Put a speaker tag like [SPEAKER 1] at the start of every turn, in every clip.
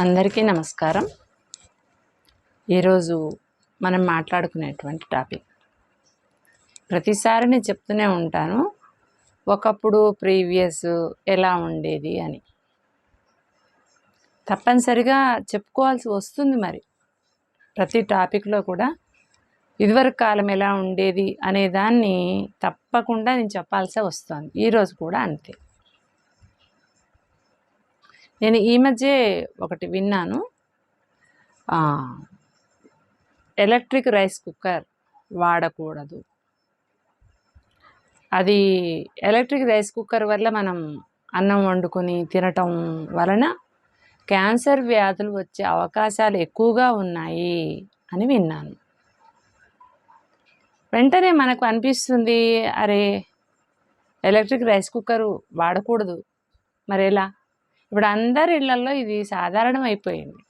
[SPEAKER 1] అందరికీ నమస్కారం. ఈరోజు మనం మాట్లాడుకునేటువంటి టాపిక్. ప్రతిసారి నేను చెప్తూనే ఉంటాను ఒకప్పుడు ప్రీవియస్ ఎలా ఉండేది అని. తప్పనిసరిగా చెప్పుకోవాల్సి వస్తుంది మరి. ప్రతి టాపిక్లో కూడా ఇదివరకు కాలం ఎలా ఉండేది అనే దాన్ని తప్పకుండా నేను చెప్పాల్సే వస్తుంది. ఈరోజు కూడా అంతే. నేను ఈ మధ్య ఒకటి విన్నాను. ఎలక్ట్రిక్ రైస్ కుక్కర్ వాడకూడదు. అది ఎలక్ట్రిక్ రైస్ కుక్కర్ వల్ల మనం అన్నం వండుకొని తినటం వలన క్యాన్సర్ వ్యాధులు వచ్చే అవకాశాలు ఎక్కువగా ఉన్నాయి అని విన్నాను. వెంటనే మనకు అనిపిస్తుంది అరే ఎలక్ట్రిక్ రైస్ కుక్కర్ వాడకూడదు. మరేలా? ఇప్పుడు అందరి ఇళ్ళలో ఇది సాధారణం అయిపోయింది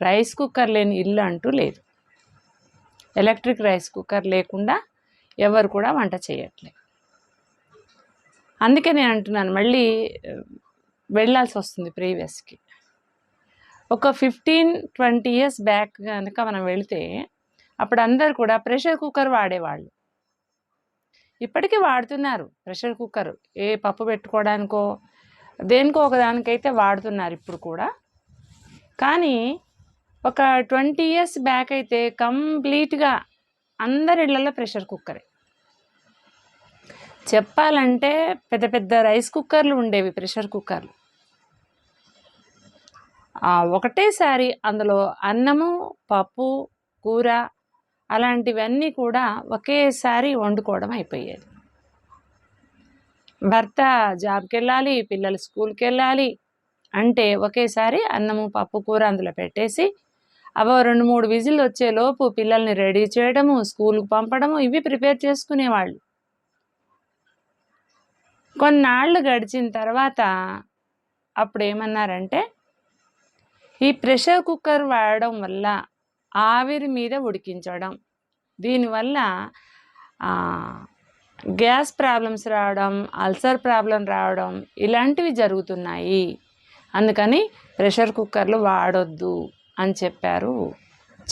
[SPEAKER 1] రైస్ కుక్కర్ లేని ఇల్లు అంటూ లేదు. ఎలక్ట్రిక్ రైస్ కుక్కర్ లేకుండా ఎవరు కూడా వంట చేయట్లేదు అందుకే నేను అంటున్నాను మళ్ళీ వెళ్ళాల్సి వస్తుంది ప్రీవియస్కి. ఒక ఫిఫ్టీన్ ట్వంటీ ఇయర్స్ బ్యాక్ కనుక మనం వెళితే అప్పుడు అందరు కూడా ప్రెషర్ కుక్కర్ వాడేవాళ్ళు. ఇప్పటికీ వాడుతున్నారు ప్రెషర్ కుక్కర్. ఏ పప్పు పెట్టుకోవడానికో దేనికో ఒకదానికైతే వాడుతున్నారు ఇప్పుడు కూడా. కానీ ఒక ట్వంటీ ఇయర్స్ బ్యాక్ అయితే కంప్లీట్గా అందరి ఇళ్ళలో ప్రెషర్ కుక్కరే. చెప్పాలంటే పెద్ద పెద్ద రైస్ కుక్కర్లు ఉండేవి ప్రెషర్ కుక్కర్లు. ఒకటేసారి అందులో అన్నము పప్పు కూర అలాంటివన్నీ కూడా ఒకేసారి వండుకోవడం అయిపోయేది. భర్త జాబ్కి వెళ్ళాలి పిల్లలు స్కూల్కి వెళ్ళాలి అంటే ఒకేసారి అన్నము పప్పు కూర అందులో పెట్టేసి అవో రెండు మూడు విజిల్ వచ్చేలోపు పిల్లల్ని రెడీ చేయడము స్కూల్కి పంపడము ఇవి ప్రిపేర్ చేసుకునేవాళ్ళు. కొన్నాళ్ళు గడిచిన తర్వాత అప్పుడు ఏమన్నారంటే ఈ ప్రెషర్ కుక్కర్ వాడడం వల్ల ఆవిరి మీద ఉడికించడం. దీనివల్ల గ్యాస్ ప్రాబ్లమ్స్ రావడం అల్సర్ ప్రాబ్లం రావడం ఇలాంటివి జరుగుతున్నాయి. అందుకని ప్రెషర్ కుక్కర్లు వాడొద్దు అని చెప్పారు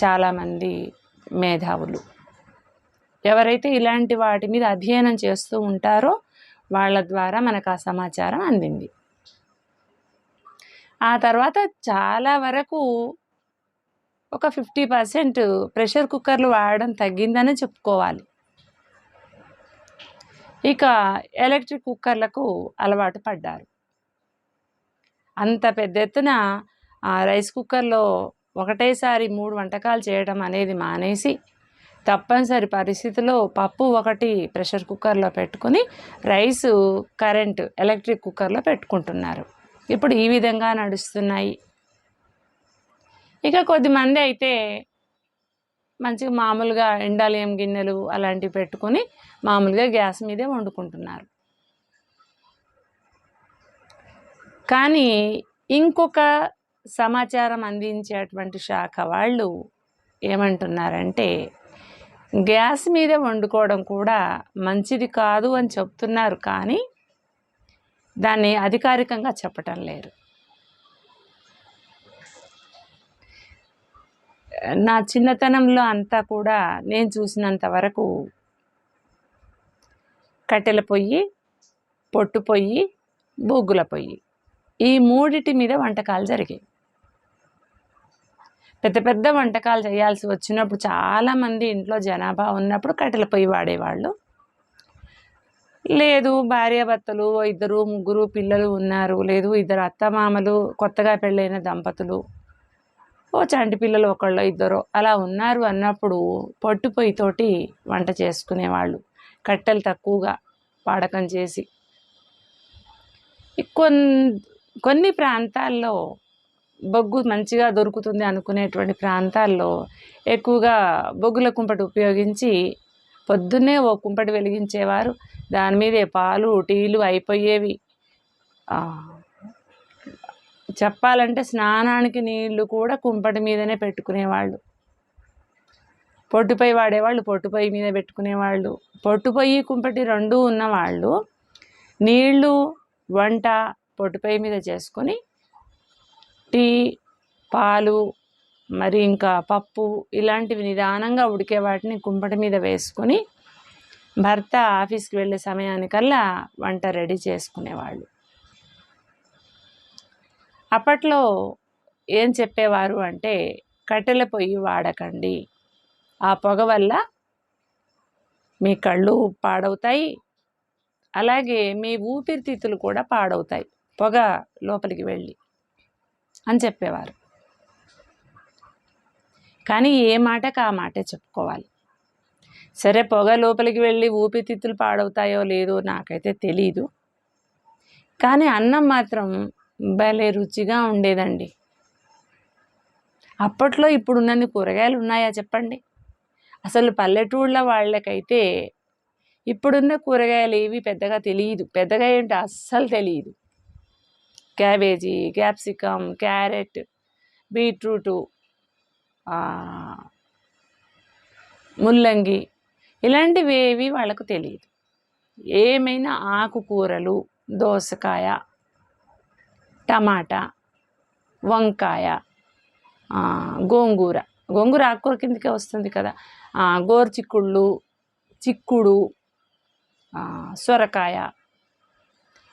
[SPEAKER 1] చాలామంది మేధావులు. ఎవరైతే ఇలాంటి వాటి మీద అధ్యయనం చేస్తూ ఉంటారో వాళ్ళ ద్వారా మనకు ఆ సమాచారం అందింది. ఆ తర్వాత చాలా వరకు ఒక ఫిఫ్టీ పర్సెంట్ ప్రెషర్ కుక్కర్లు వాడడం తగ్గిందనే చెప్పుకోవాలి. ఇక ఎలక్ట్రిక్ కుక్కర్లకు అలవాటు పడ్డారు. అంత పెద్ద ఎత్తున రైస్ కుక్కర్లో ఒకటేసారి మూడు వంటకాలు చేయడం అనేది మానేసి తప్పనిసరి పరిస్థితిలో పప్పు ఒకటి ప్రెషర్ కుక్కర్లో పెట్టుకొని రైసు కరెంట్ ఎలక్ట్రిక్ కుక్కర్లో పెట్టుకుంటున్నారు. ఇప్పుడు ఈ విధంగా నడుస్తున్నాయి. ఇక కొద్దిమంది అయితే మంచిగా మామూలుగా ఎండాలియం గిన్నెలు అలాంటివి పెట్టుకొని మామూలుగా గ్యాస్ మీదే వండుకుంటున్నారు. కానీ ఇంకొక సమాచారం అందించేటువంటి శాఖ వాళ్ళు ఏమంటున్నారంటే గ్యాస్ మీద వండుకోవడం కూడా మంచిది కాదు అని చెప్తున్నారు కానీ దాన్ని అధికారికంగా చెప్పటం లేరు నా చిన్నతనంలో అంతా కూడా నేను చూసినంత వరకు కట్టెల పొయ్యి పొట్టు పొయ్యి బొగ్గుల పొయ్యి. ఈ మూడిటి మీద వంటకాలు జరిగాయి. పెద్ద పెద్ద వంటకాలు చేయాల్సి వచ్చినప్పుడు చాలామంది ఇంట్లో జనాభా ఉన్నప్పుడు కట్టెల పొయ్యి వాడేవాళ్ళు. లేదు భార్యాభర్తలు ఇద్దరు ముగ్గురు పిల్లలు ఉన్నారు. లేదు ఇద్దరు అత్తమామలు కొత్తగా పెళ్ళైన దంపతులు. ఓ చంటి పిల్లలు ఒకళ్ళు ఇద్దరు అలా ఉన్నారు అన్నప్పుడు పొట్టు పొయ్యితోటి వంట చేసుకునేవాళ్ళు. కట్టెలు తక్కువగా వాడకం చేసి. కొన్ని కొన్ని ప్రాంతాల్లో బొగ్గు మంచిగా దొరుకుతుంది అనుకునేటువంటి ప్రాంతాల్లో ఎక్కువగా బొగ్గుల కుంపటి ఉపయోగించి పొద్దున్నే ఓ కుంపటి వెలిగించేవారు. దాని మీదే పాలు టీలు అయిపోయేవి. చెప్పాలంటే స్నానానికి నీళ్ళు కూడా కుంపటి మీదనే పెట్టుకునేవాళ్ళు. పొట్టుపై వాడేవాళ్ళు పొట్టుపై మీద పెట్టుకునేవాళ్ళు. పొట్టుపొయ్యి కుంపటి రెండు ఉన్నవాళ్ళు నీళ్ళు వంట పొట్టుపై మీద చేసుకొని టీ పాలు మరి ఇంకా పప్పు ఇలాంటివి నిదానంగా ఉడికే వాటిని కుంపటి మీద వేసుకొని భర్త ఆఫీస్కి వెళ్ళే సమయానికల్లా వంట రెడీ చేసుకునేవాళ్ళు. అప్పట్లో ఏం చెప్పేవారు అంటే కట్టెల పొయ్యి వాడకండి ఆ పొగ వల్ల మీ కళ్ళు పాడవుతాయి. అలాగే మీ ఊపిరితిత్తులు కూడా పాడవుతాయి. పొగ లోపలికి వెళ్ళి అని చెప్పేవారు. కానీ ఏ మాటకు ఆ మాటే చెప్పుకోవాలి. సరే పొగ లోపలికి వెళ్ళి ఊపిరితిత్తులు పాడవుతాయో లేదో నాకైతే తెలీదు. కానీ అన్నం మాత్రం భలే రుచిగా ఉండేదండి. అప్పట్లో ఇప్పుడున్నన్ని కూరగాయలు ఉన్నాయా చెప్పండి? అసలు పల్లెటూళ్ళ వాళ్ళకైతే ఇప్పుడున్న కూరగాయలు ఏవి పెద్దగా తెలియదు. పెద్దగా ఏంటి అస్సలు తెలియదు. క్యాబేజీ క్యాప్సికమ్ క్యారెట్ బీట్రూటు ముల్లంగి ఇలాంటివి ఏవి వాళ్ళకు తెలియదు. ఏమైనా ఆకుకూరలు దోసకాయ టమాటా వంకాయ గోంగూర. గోంగూర ఆకుకూర కిందకే వస్తుంది కదా. గోరుచిక్కుళ్ళు చిక్కుడు సొరకాయ.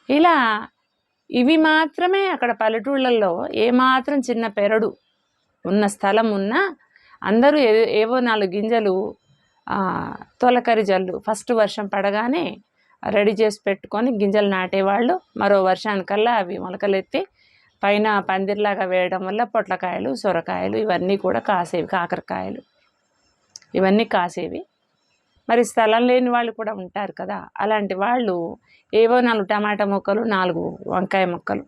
[SPEAKER 1] ఇలా ఇవి మాత్రమే అక్కడ పల్లెటూళ్ళల్లో ఏమాత్రం చిన్న పెరడు ఉన్న స్థలం ఉన్నా అందరూ ఏవో నాలుగు గింజలు తొలకరి జల్లు ఫస్ట్ వర్షం పడగానే రెడీ చేసి పెట్టుకొని గింజలు నాటేవాళ్ళు. మరో వర్షానికల్లా అవి మొలకలెత్తి పైన పందిర్లాగా వేయడం వల్ల పొట్లకాయలు సొరకాయలు ఇవన్నీ కూడా కాసేవి కాకరకాయలు. ఇవన్నీ కాసేవి. మరి స్థలం లేని వాళ్ళు కూడా ఉంటారు కదా అలాంటి వాళ్ళు ఏవో నాలుగు టమాటా మొక్కలు నాలుగు వంకాయ మొక్కలు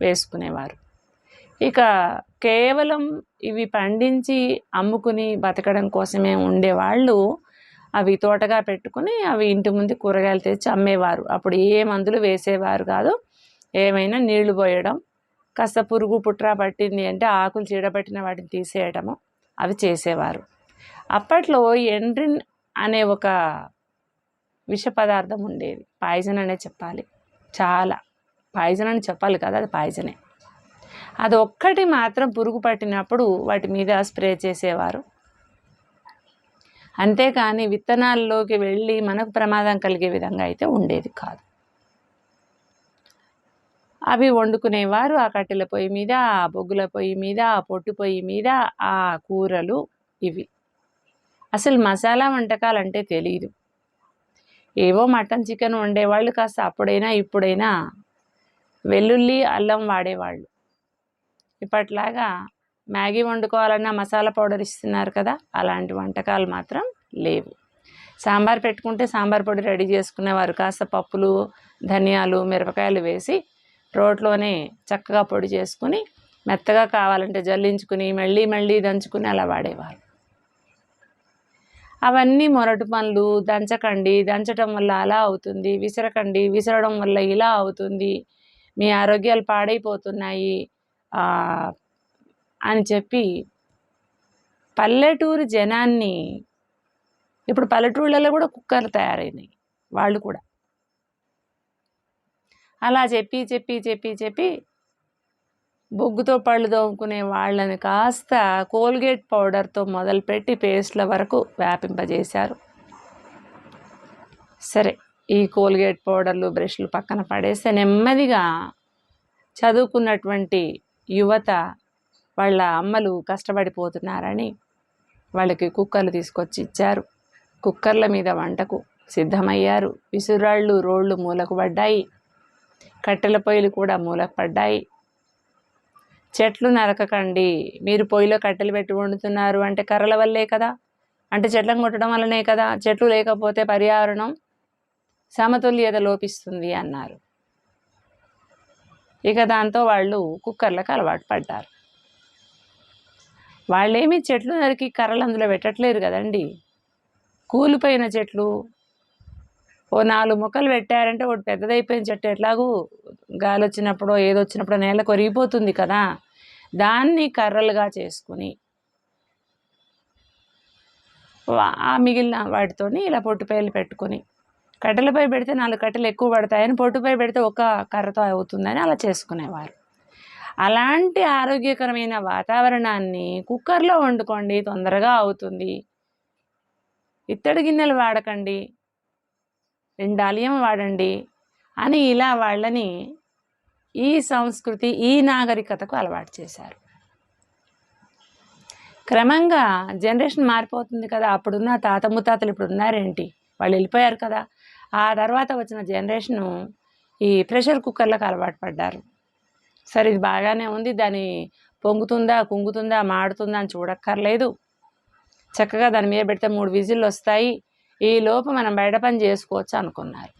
[SPEAKER 1] వేసుకునేవారు. ఇక కేవలం ఇవి పండించి అమ్ముకుని బతకడం కోసమే ఉండేవాళ్ళు అవి తోటగా పెట్టుకుని అవి ఇంటి ముందు కూరగాయలు తెచ్చి అమ్మేవారు. అప్పుడు ఏ మందులు వేసేవారు కాదు ఏమైనా నీళ్ళు పోయడం కాస్త పురుగు పుట్రా పట్టింది అంటే ఆకులు చీడబట్టిన వాటిని తీసేయడము అవి చేసేవారు. అప్పట్లో ఎండ్రిన్ అనే ఒక విష పదార్థం ఉండేది. పాయిజన్ అనే చెప్పాలి. చాలా. పాయిజన్ అని చెప్పాలి కదా అది పాయిజనే. అది ఒక్కటి మాత్రం పురుగు పట్టినప్పుడు వాటి మీద స్ప్రే చేసేవారు. అంతేకాని విత్తనాల్లోకి వెళ్ళి మనకు ప్రమాదం కలిగే విధంగా అయితే ఉండేది కాదు. అవి వండుకునేవారు. ఆ కట్టెల పొయ్యి మీద ఆ బొగ్గుల పొయ్యి మీద ఆ పొట్టు పొయ్యి మీద ఆ కూరలు ఇవి. అసలు మసాలా వంటకాలు అంటే తెలియదు ఏవో మటన్ చికెన్ వండేవాళ్ళు కాస్త అప్పుడైనా ఇప్పుడైనా వెల్లుల్లి అల్లం వాడేవాళ్ళు. ఇప్పట్లాగా మ్యాగీ వండుకోవాలన్నా మసాలా పౌడర్ ఇస్తున్నారు కదా అలాంటి వంటకాలు మాత్రం లేవు. సాంబార్ పెట్టుకుంటే సాంబార్ పొడి రెడీ చేసుకునేవారు కాస్త పప్పులు ధనియాలు మిరపకాయలు వేసి రోట్లోనే చక్కగా పొడి చేసుకుని మెత్తగా కావాలంటే జల్లించుకుని మళ్ళీ మళ్ళీ దంచుకుని అలా వాడేవారు. అవన్నీ మొరటు పనులు దంచకండి. దంచటం వల్ల అలా అవుతుంది. విసరకండి. విసరడం వల్ల ఇలా అవుతుంది. మీ ఆరోగ్యాలు పాడైపోతున్నాయి. అని చెప్పి పల్లెటూరు జనాన్ని ఇప్పుడు పల్లెటూళ్ళలో కూడా కుక్కర్లు తయారైనాయి. వాళ్ళు కూడా. అలా చెప్పి చెప్పి చెప్పి చెప్పి బొగ్గుతో పళ్ళు తోముకునే వాళ్ళని కాస్త కోల్గేట్ పౌడర్తో మొదలుపెట్టి పేస్ట్ల వరకు వ్యాపింపజేశారు. సరే ఈ కోల్గేట్ పౌడర్లు బ్రష్లు పక్కన పడేస్తే నెమ్మదిగా చదువుకున్నటువంటి యువత వాళ్ళ అమ్మలు కష్టపడిపోతున్నారని వాళ్ళకి కుక్కర్లు తీసుకొచ్చి ఇచ్చారు. కుక్కర్ల మీద వంటకు సిద్ధమయ్యారు. విసురాళ్ళు రోళ్ళు మూలకు పడ్డాయి. కట్టెల పొయ్యిలు కూడా మూలకు పడ్డాయి. చెట్లు నరకకండి. మీరు పొయ్యిలో కట్టెలు పెట్టి వండుతున్నారు అంటే కర్రల వల్లే కదా? అంటే చెట్లను కొట్టడం వల్లనే కదా? చెట్లు లేకపోతే పర్యావరణం సమతుల్యత లోపిస్తుంది అన్నారు. ఇక దాంతో వాళ్ళు కుక్కర్లకు అలవాటు పడ్డారు. వాళ్ళేమి చెట్లు నరికి కర్రలు అందులో పెట్టట్లేరు కదండి. కూలిపోయిన చెట్లు ఓ నాలుగు మొక్కలు పెట్టారంటే ఒకటి పెద్దదైపోయిన చెట్టు ఎట్లాగూ గాలి వచ్చినప్పుడు ఏదో వచ్చినప్పుడు నేల కొరిగిపోతుంది కదా. దాన్ని కర్రలుగా చేసుకుని ఆ మిగిలిన వాటితోని ఇలా పొట్టుపేలు పెట్టుకొని కట్టెలపై పెడితే నాలుగు కట్టెలు ఎక్కువ పడతాయని పొట్టుపై పెడితే ఒక కర్రతో అవుతుందని అలా చేసుకునేవారు. అలాంటి ఆరోగ్యకరమైన వాతావరణాన్ని కుక్కర్లో వండుకోండి తొందరగా అవుతుంది. ఇత్తడి గిన్నెలు వాడకండి రెండాలియం వాడండి అని ఇలా వాళ్ళని ఈ సంస్కృతి ఈ నాగరికతకు అలవాటు చేశారు. క్రమంగా జనరేషన్ మారిపోతుంది కదా అప్పుడున్న తాత ముత్తాతలు ఇప్పుడు ఉన్నారేంటి? వాళ్ళు వెళ్ళిపోయారు కదా. ఆ తర్వాత వచ్చిన జనరేషను ఈ ప్రెషర్ కుక్కర్లకు అలవాటు పడ్డారు. సరే ఇది బాగానే ఉంది దాని పొంగుతుందా కుంగుతుందా మాడుతుందా అని చూడక్కర్లేదు. చక్కగా దాని మీద పెడితే మూడు విజిల్లు వస్తాయి. ఈ లోపు మనం బయట పని చేసుకోవచ్చు అనుకున్నారు.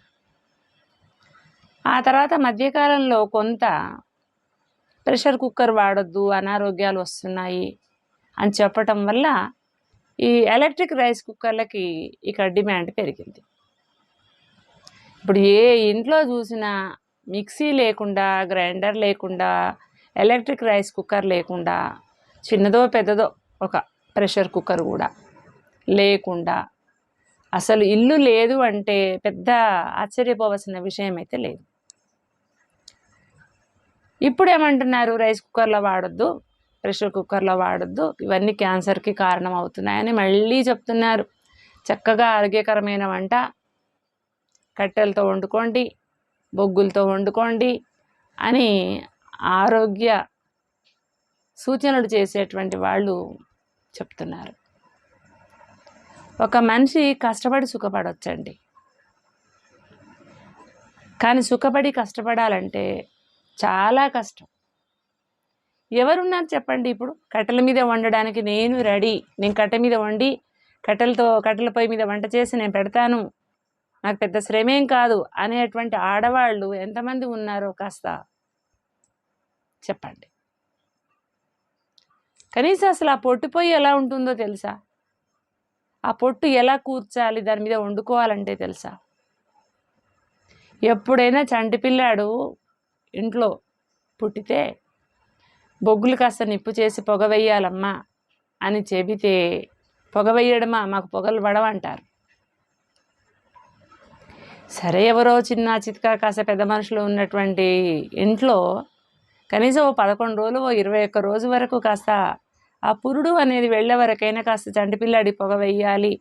[SPEAKER 1] ఆ తర్వాత మధ్యకాలంలో కొంత ప్రెషర్ కుక్కర్ వాడొద్దు అనారోగ్యాలు వస్తున్నాయి అని చెప్పటం వల్ల ఈ ఎలక్ట్రిక్ రైస్ కుక్కర్లకి ఇక డిమాండ్ పెరిగింది. ఇప్పుడు ఏ ఇంట్లో చూసినా మిక్సీ లేకుండా గ్రైండర్ లేకుండా ఎలక్ట్రిక్ రైస్ కుక్కర్ లేకుండా చిన్నదో పెద్దదో ఒక ప్రెషర్ కుక్కర్ కూడా లేకుండా అసలు ఇల్లు లేదు అంటే పెద్ద ఆశ్చర్యపోవలసిన విషయం అయితే లేదు. ఇప్పుడు ఏమంటున్నారు రైస్ కుక్కర్లో వాడొద్దు ప్రెషర్ కుక్కర్లో వాడొద్దు ఇవన్నీ క్యాన్సర్కి కారణం అవుతున్నాయని మళ్ళీ చెప్తున్నారు. చక్కగా ఆరోగ్యకరమైన వంట కట్టెలతో వండుకోండి బొగ్గులతో వండుకోండి అని ఆరోగ్య సూచనలు చేసేటువంటి వాళ్ళు చెప్తున్నారు. ఒక మనిషి కష్టపడి సుఖపడవచ్చండి కానీ సుఖపడి కష్టపడాలంటే చాలా కష్టం. ఎవరున్నారు చెప్పండి ఇప్పుడు? కట్టెల మీద వండడానికి నేను రెడీ. నేను కట్టె మీద వండి కట్టెలతో కట్టెల పొయ్యి మీద వంట చేసి నేను పెడతాను. నాకు పెద్ద శ్రమేం కాదు అనేటువంటి ఆడవాళ్ళు ఎంతమంది ఉన్నారో కాస్త చెప్పండి. కనీసం అసలు ఆ పొట్టు పొయ్యి ఎలా ఉంటుందో తెలుసా? ఆ పొట్టు ఎలా కూర్చాలి? దాని మీద వండుకోవాలంటే తెలుసా? ఎప్పుడైనా చంటి పిల్లాడు ఇంట్లో పుట్టితే బొగ్గులు కాస్త నిప్పు చేసి పొగ వెయ్యాలమ్మా అని చెబితే పొగ వెయ్యడమా మాకు పొగలు పడవంటారు. సరే ఎవరో చిన్న చిత్కా కాస్త పెద్ద మనుషులు ఉన్నటువంటి ఇంట్లో కనీసం ఓ పదకొండు రోజులు ఓ ఇరవై ఒక్క రోజు వరకు కాస్త ఆ పురుడు అనేది వెళ్ళే వరకైనా కాస్త చంటిపిల్లాడి పొగ వెయ్యాలి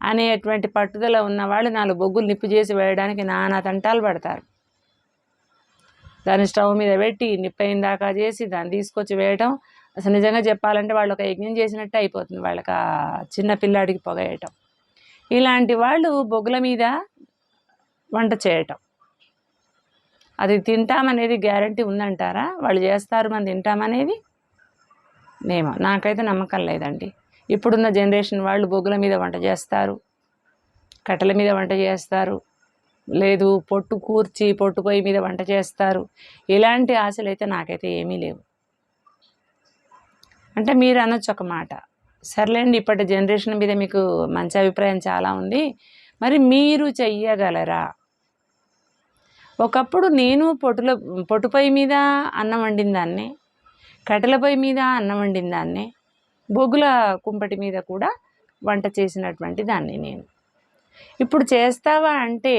[SPEAKER 1] అనేటువంటి పట్టుదల ఉన్న వాళ్ళు నాలుగు బొగ్గులు నిప్పు చేసి వేయడానికి నానా తంటాలు పడతారు. దాన్ని స్టవ్ మీద పెట్టి నిప్పైన దాకా చేసి దాన్ని తీసుకొచ్చి వేయటం అసలు నిజంగా చెప్పాలంటే వాళ్ళు ఒక యజ్ఞం చేసినట్టు అయిపోతుంది వాళ్ళకి ఆ చిన్న పిల్లాడికి పొగ వేయటం. ఇలాంటి వాళ్ళు బొగ్గుల మీద వంట చేయటం. అది తింటామనేది గ్యారంటీ ఉందంటారా? వాళ్ళు చేస్తారు మనం తింటామనేది? మేము నాకైతే నమ్మకం లేదండి. ఇప్పుడున్న జనరేషన్ వాళ్ళు బొగ్గుల మీద వంట చేస్తారు. కట్టెల మీద వంట చేస్తారు. లేదు పొట్టు కూర్చి పొట్టు పొయ్యి మీద వంట చేస్తారు. ఇలాంటి ఆశలు అయితే నాకైతే ఏమీ లేవు. అంటే మీరు అనొచ్చు ఒక మాట. సర్లేండి ఇప్పటి జనరేషన్ మీద మీకు మంచి అభిప్రాయం చాలా ఉంది. మరి మీరు చెయ్యగలరా? ఒకప్పుడు నేను పొట్టుల పొట్టు పొయ్యి మీద అన్నం వండిన దాన్ని కట్టెల పొయ్యి మీద అన్నం వండిన దాన్నే బొగ్గుల కుంపటి మీద కూడా వంట చేసినటువంటి దాన్ని నేను. ఇప్పుడు చేస్తావా అంటే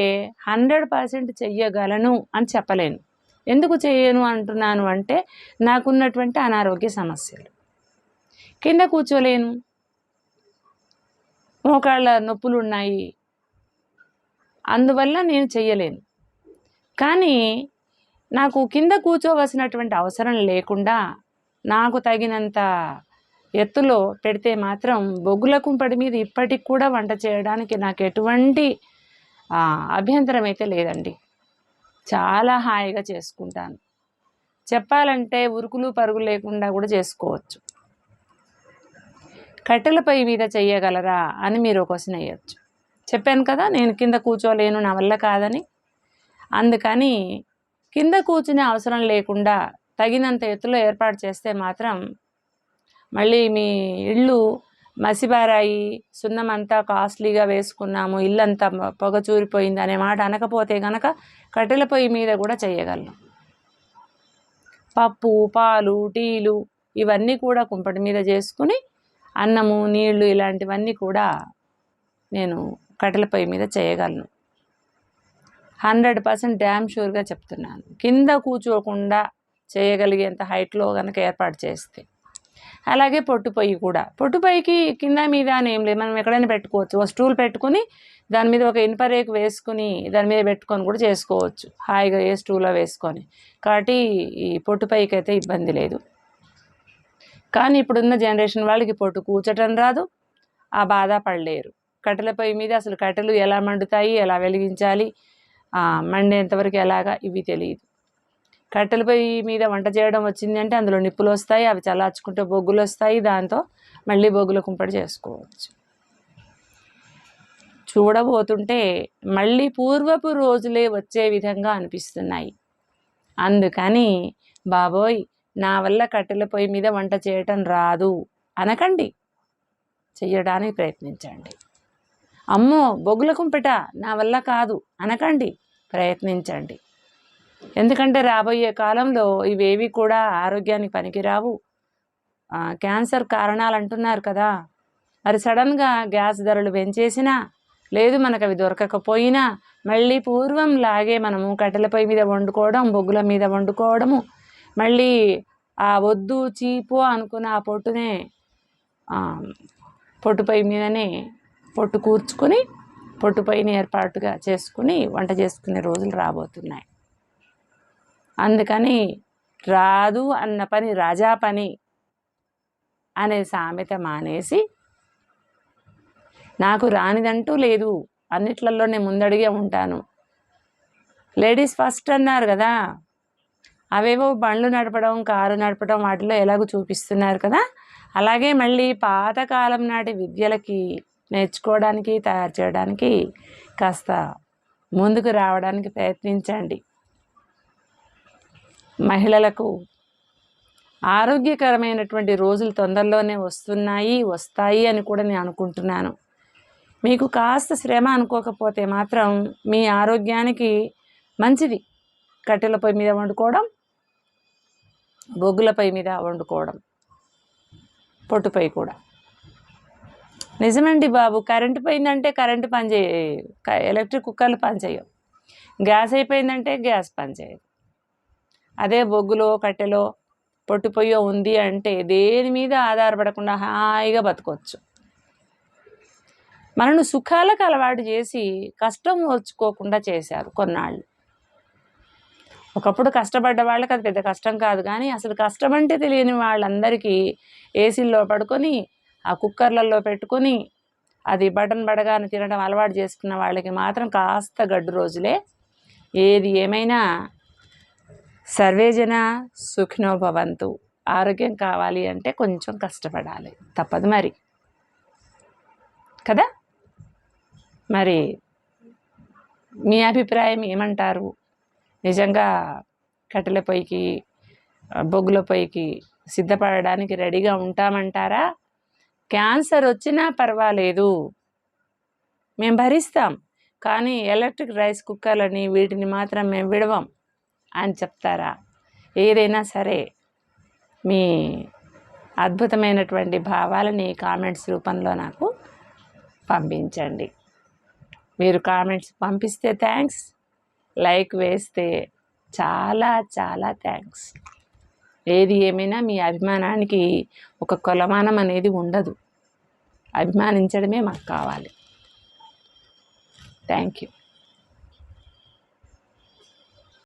[SPEAKER 1] హండ్రెడ్ పర్సెంట్ చెయ్యగలను అని చెప్పలేను. ఎందుకు చేయను అంటున్నాను అంటే నాకున్నటువంటి అనారోగ్య సమస్యలు. కింద కూర్చోలేను. మోకాళ్ళ నొప్పులు ఉన్నాయి అందువల్ల నేను చెయ్యలేను. కానీ నాకు కింద కూర్చోవలసినటువంటి అవసరం లేకుండా నాకు తగినంత ఎత్తులో పెడితే మాత్రం బొగ్గుల కుంపటి మీద ఇప్పటికి కూడా వంట చేయడానికి నాకు ఎటువంటి అభ్యంతరం అయితే లేదండి. చాలా హాయిగా చేసుకుంటాను. చెప్పాలంటే ఉరుకులు పరుగులు లేకుండా కూడా చేసుకోవచ్చు. కట్టెలపై మీద చెయ్యగలరా అని మీరు ఒక క్వశ్చన్ వేయచ్చు. చెప్పాను కదా నేను కింద కూర్చోలేను నా వల్ల కాదని. అందుకని కింద కూర్చునే అవసరం లేకుండా తగినంత ఎత్తులో ఏర్పాటు చేస్తే మాత్రం మళ్ళీ మీ ఇళ్ళు మసిబారాయి సున్నమంతా కాస్ట్లీగా వేసుకున్నాము ఇల్లంతా పొగ చూరిపోయింది అనే మాట అనకపోతే గనక కట్టెల పొయ్యి మీద కూడా చేయగలను. పప్పు పాలు టీలు ఇవన్నీ కూడా కుంపటి మీద చేసుకుని అన్నము నీళ్ళు ఇలాంటివన్నీ కూడా నేను కట్టెల పొయ్యి మీద చేయగలను. హండ్రెడ్ పర్సెంట్ డ్యామ్ షూర్గా చెప్తున్నాను. కింద కూర్చోకుండా చేయగలిగేంత హైట్లో కనుక ఏర్పాటు చేస్తే. అలాగే పొట్టు పొయ్యి కూడా. పొట్టుపొయ్యికి కింద మీద అని ఏం లేదు. మనం ఎక్కడైనా పెట్టుకోవచ్చు. ఒక స్టూల్ పెట్టుకుని దాని మీద ఒక ఇనుప రేకు వేసుకుని దాని మీద పెట్టుకొని కూడా చేసుకోవచ్చు. హాయిగా ఏ స్టూల్లో వేసుకొని. కాబట్టి ఈ పొట్టు పైకి అయితే ఇబ్బంది లేదు. కానీ ఇప్పుడున్న జనరేషన్ వాళ్ళకి పొట్టు కూర్చటం రాదు. ఆ బాధ పడలేరు. కట్టెల పొయ్యి మీద అసలు కట్టెలు ఎలా మండుతాయి ఎలా వెలిగించాలి మండేంతవరకు ఎలాగా ఇవి తెలియదు. కట్టెల పొయ్యి మీద వంట చేయడం వచ్చిందంటే అందులో నిప్పులు వస్తాయి అవి చల్లార్చుకుంటే బొగ్గులు వస్తాయి దాంతో మళ్ళీ బొగ్గుల కుంపడి చేసుకోవచ్చు. చూడబోతుంటే మళ్ళీ పూర్వపు రోజులే వచ్చే విధంగా అనిపిస్తున్నాయి. అందుకని బాబోయ్ నా వల్ల కట్టెల పొయ్యి మీద వంట చేయటం రాదు. అనకండి. చెయ్యడానికి ప్రయత్నించండి. అమ్మో బొగ్గుల కుంపెట నా వల్ల కాదు. అనకండి. ప్రయత్నించండి. ఎందుకంటే రాబోయే కాలంలో ఇవేవి కూడా ఆరోగ్యానికి పనికిరావు. క్యాన్సర్ కారణాలు అంటున్నారు కదా. మరి సడన్గా గ్యాస్ ధరలు పెంచేసినా లేదు మనకు అవి దొరకకపోయినా మళ్ళీ పూర్వం లాగే మనము కట్టెల మీద వండుకోవడం బొగ్గుల మీద వండుకోవడము మళ్ళీ ఆ వద్దు చీపు అనుకున్న ఆ పొట్టునే పొట్టుపై మీదనే పొట్టు కూర్చుకొని పొట్టుపైన ఏర్పాటుగా చేసుకుని వంట చేసుకునే రోజులు రాబోతున్నాయి. అందుకని రాదు అన్న పని రాజా పని అనే సామెత మానేసి నాకు రానిదంటూ లేదు అన్నిట్లలో నేను ముందడిగే ఉంటాను. లేడీస్ ఫస్ట్ అన్నారు కదా అవేవో బండ్లు నడపడం కారు నడపడం వాటిలో ఎలాగో చూపిస్తున్నారు కదా అలాగే మళ్ళీ పాతకాలం నాటి విద్యలకి నేర్చుకోవడానికి తయారు చేయడానికి కాస్త ముందుకు రావడానికి ప్రయత్నించండి. మహిళలకు ఆరోగ్యకరమైనటువంటి రోజులు తొందరలోనే వస్తున్నాయి వస్తాయి అని కూడా నేను అనుకుంటున్నాను. మీకు కాస్త శ్రమ అనుకోకపోతే మాత్రం మీ ఆరోగ్యానికి మంచిది. కట్టెల పొయ్యి మీద వండుకోవడం బొగ్గుల పొయ్యి మీద వండుకోవడం పొట్టుపై కూడా. నిజమండి బాబు కరెంటు పోయిందంటే కరెంటు పనిచేయ క- ఎలక్ట్రిక్ కుక్కర్లు పనిచేయవు. గ్యాస్ అయిపోయిందంటే గ్యాస్ పని చేయదు అదే బొగ్గులో కట్టెలో పొట్టు పొయ్యో ఉంది అంటే దేని మీద ఆధారపడకుండా హాయిగా బతకొచ్చు. మనను సుఖాలకు అలవాటు చేసి కష్టం ఓర్చుకోకుండా చేశారు కొన్నాళ్ళు. ఒకప్పుడు కష్టపడ్డ వాళ్ళకి అది పెద్ద కష్టం కాదు కానీ అసలు కష్టం అంటే తెలియని వాళ్ళందరికీ ఏసీల్లో పడుకొని ఆ కుక్కర్లలో పెట్టుకొని అది బటన్ బడగాను తినడం అలవాటు చేసుకున్న వాళ్ళకి మాత్రం కాస్త గడ్డు రోజులే. ఏది ఏమైనా సర్వేజన సుఖినోభవంతు ఆరోగ్యం కావాలి అంటే కొంచెం కష్టపడాలి. తప్పదు మరి. కదా? మరి మీ అభిప్రాయం ఏమంటారు? నిజంగా కట్టెల పొయ్యికి బొగ్గుల పొయ్యికి సిద్ధపడడానికి రెడీగా ఉంటామంటారా? క్యాన్సర్ వచ్చినా పర్వాలేదు. మేము భరిస్తాం. కానీ ఎలక్ట్రిక్ రైస్ కుక్కర్లని వీటిని మాత్రం మేము విడవం. అని చెప్తారా? ఏదైనా సరే మీ అద్భుతమైనటువంటి భావాలని కామెంట్స్ రూపంలో నాకు పంపించండి. మీరు కామెంట్స్ పంపిస్తే థ్యాంక్స్ లైక్ వేస్తే చాలా చాలా థ్యాంక్స్. ఏది ఏమైనా మీ అభిమానానికి ఒక కొలమానం అనేది ఉండదు. అభిమానించడమే మాకు కావాలి. Thank you.